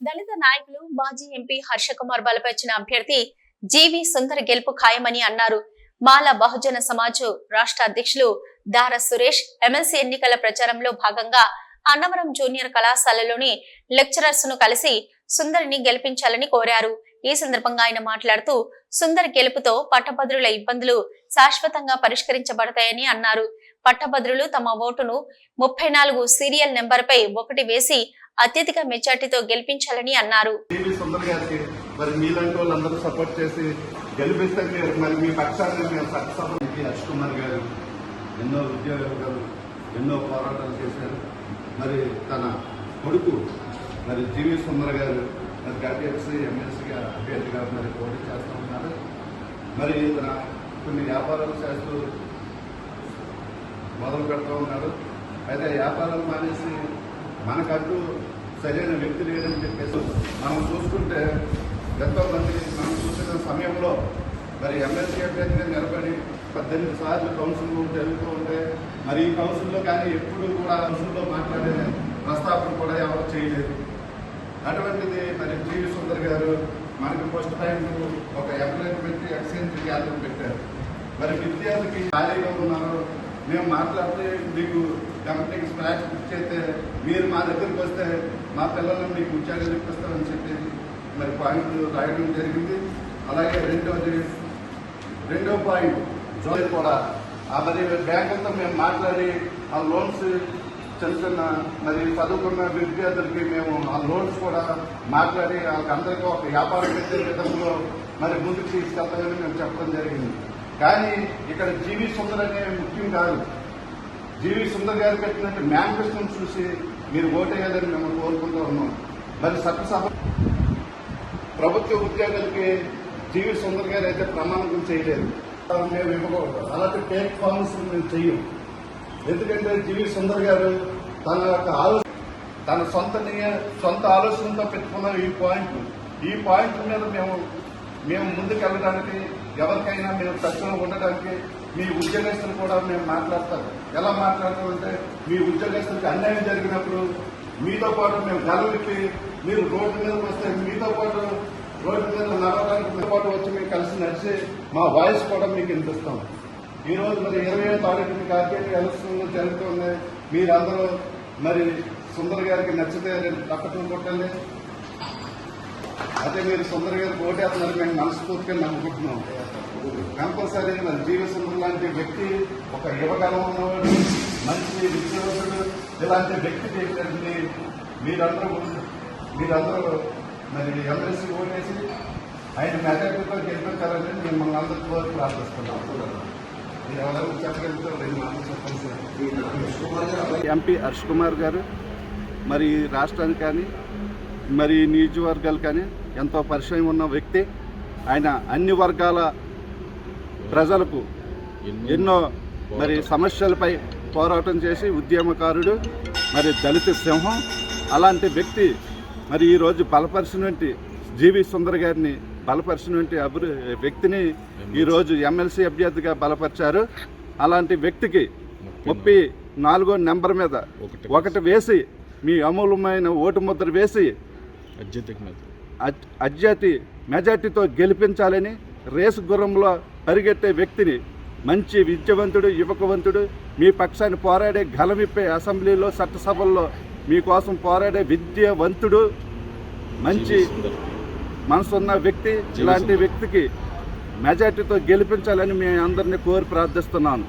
దళిత నాయకులు మాజీ ఎంపీ హర్ష కుమార్ బలపరిచిన అభ్యర్థి జీవి సుందర్ గెలుపు ఖాయమని అన్నారు. మాల బహుజన సమాజ్ రాష్ట్ర అధ్యక్షులు దార సురేష్ ఎమ్మెల్సీ ఎన్నికల ప్రచారంలో భాగంగా అన్నవరం జూనియర్ కళాశాలలోని లెక్చరర్స్ను కలిసి సుందరిని గెలిపించాలని కోరారు. ఈ సందర్భంగా ఆయన మాట్లాడుతూ సుందర్ గెలుపుతో పట్టభద్రుల ఇబ్బందులు శాశ్వతంగా పరిష్కరించబడతాయని అన్నారు. పట్టభద్రులు తమ ఓటును ముప్పై నాలుగు సీరియల్ నెంబర్ పై ఒకటి వేసి అత్యధిక మెజార్టీతో గెలిపించాలని అన్నారు. మరి మీలాంటి వాళ్ళందరూ సపోర్ట్ చేసి గెలిపిస్తే మీరు మరి మీ పక్షాన్ని మేము సత్సభకి హర్ష్ కుమార్ గారు ఎన్నో ఉద్యోగాలు ఎన్నో పోరాటాలు చేశారు. మరి తన కొడుకు మరి జీవి సుందర్ గారు మరి గడ్ఎఫ్సి ఎంఎస్సీగా అభ్యర్థిగా మరి పోటీ చేస్తూ ఉన్నారు. మరి తన కొన్ని వ్యాపారాలు చేస్తూ మొదలు పెడుతూ ఉన్నాడు అయితే వ్యాపారాలు మానేసి మనకంటూ సరైన వ్యక్తి లేదని చెప్పేసి మనం చూసుకుంటే ఎంతో మంది మనం చూసిన సమయంలో మరి ఎమ్మెల్సీ అభ్యర్థిగా నిలబడి పద్దెనిమిది సార్లు కౌన్సిల్ జరుగుతూ ఉంటే మరి ఈ కౌన్సిల్లో కానీ ఎప్పుడు కూడా కౌన్సిల్లో మాట్లాడే ప్రస్తావన కూడా ఎవరు చేయలేదు. అటువంటిది మరి జీవి సుందర్ గారు మనకి ఫస్ట్ టైం ఒక ఎంప్లాయ్ పెట్టి ఎక్స్చేంజ్ గ్యాదరింగ్ పెట్టారు. మరి విద్యార్థికి ఖాళీగా ఉన్నారు మేము మాట్లాడితే మీకు కంపెనీకి స్క్రాచ్ బుక్ చేస్తే మీరు మా దగ్గరికి వస్తే మా పిల్లల్ని మీకు ఉద్యోగాలు ఇప్పిస్తామని చెప్పి మరి పాయింట్ రాయడం జరిగింది. అలాగే రెండవది రెండో పాయింట్ జోలి కూడా ఆ మరి బ్యాంకులతో మేము మాట్లాడి ఆ లోన్స్ చిన్న చిన్న మరి చదువుకున్న విద్యార్థులకి మేము ఆ లోన్స్ కూడా మాట్లాడి వాళ్ళకందరికీ ఒక వ్యాపారం పెట్టే విధంలో మరి ముందుకు తీసుకెళ్తామని మేము చెప్పడం జరిగింది. కానీ ఇక్కడ జీవి సుందర్ అనే ముఖ్యం కాదు. జీవి సుందర్ గారు పెట్టినట్టు మేనిఫెస్టోని చూసి మీరు ఓటేయాలని మేము కోరుకుంటూ ఉన్నాం. మరి సత్యసభ ప్రభుత్వ ఉద్యోగులకి జీవి సుందర్ గారు అయితే ప్రమాణం చేయలేదు. మేము ఇవ్వకూడదు. అలాంటి టేక్ ఫార్మ్స్ మేము చెయ్యం. ఎందుకంటే జీవి సుందర్ గారు తన యొక్క ఆలోచన తన సొంత సొంత ఆలోచనతో పెట్టుకున్న ఈ పాయింట్ ఈ పాయింట్ మీద మేము మేము ముందుకు వెళ్ళడానికి ఎవరికైనా మేము టచ్లో ఉండడానికి మీ ఉద్యోగస్తులు కూడా మేము మాట్లాడతాం. ఎలా మాట్లాడతామంటే మీ ఉద్యోగస్తులకి అన్యాయం జరిగినప్పుడు మీతో పాటు మేము గలవిప్పి మీరు రోడ్డు మీదకి వస్తే మీతో పాటు రోడ్డు మీద నడవడానికి మీతో పాటు వచ్చి మేము కలిసి నడిచి మా వాయిస్ కూడా మీకు వినిపిస్తాం. ఈ రోజు మరి ఇరవై ఏడు తారీఖు మీకు ఆర్కేటీ ఎలక్షన్ జరుగుతుంది మీరందరూ మరి సుందర్ గారికి నచ్చితే తప్పటం కొట్టండి. అదే మీరు సుందర్ గారికి ఓటేస్తున్నారు మేము మనస్ఫూర్తిగా నమ్ముకుంటున్నాం. కంపల్సరీ మరి జీవ సుందర్ లాంటి వ్యక్తి ఒక యువకాలం ఉన్నవాడు మంచి విద్యావంతుడు ఇలాంటి వ్యక్తి చేసినటువంటి మీరందరూ మీరందరూ మరి ఎమ్మెల్సీ ఓటేసి ఆయన మెజార్టీతో గెలిపించాలని మిమ్మల్ని ప్రార్థిస్తున్నాం. రెండు మాటలు చెప్పండి ఎంపీ హర్ష్ కుమార్ గారు మరి రాష్ట్రానికి కానీ మరి నియోజకవర్గాలు కానీ ఎంతో పరిచయం ఉన్న వ్యక్తి. ఆయన అన్ని వర్గాల ప్రజలకు ఎన్నో మరి సమస్యలపై పోరాటం చేసి ఉద్యమకారుడు మరి దళిత సింహం అలాంటి వ్యక్తి మరి ఈరోజు బలపరిచినటువంటి జీవి సుందర్ గారిని బలపరిచినటువంటి అభివృ వ్యక్తిని ఈరోజు ఎమ్మెల్సీ అభ్యర్థిగా బలపరిచారు. అలాంటి వ్యక్తికి ముప్పై నాలుగో. నెంబర్ మీద ఒకటి వేసి మీ అమూల్యమైన ఓటు ముద్ర వేసి అజ్జాతి మెజార్టీతో గెలిపించాలని రేసు గుర్రంలో పరిగెట్టే వ్యక్తిని మంచి విద్యావంతుడు యువకవంతుడు మీ పక్షాన్ని పోరాడే గలమిప్పే అసెంబ్లీలో చట్టసభల్లో మీకోసం పోరాడే విద్యావంతుడు మంచి మనసున్న వ్యక్తి ఇలాంటి వ్యక్తికి మెజార్టీతో గెలిపించాలని మీ అందరినీ కోరి ప్రార్థిస్తున్నాను.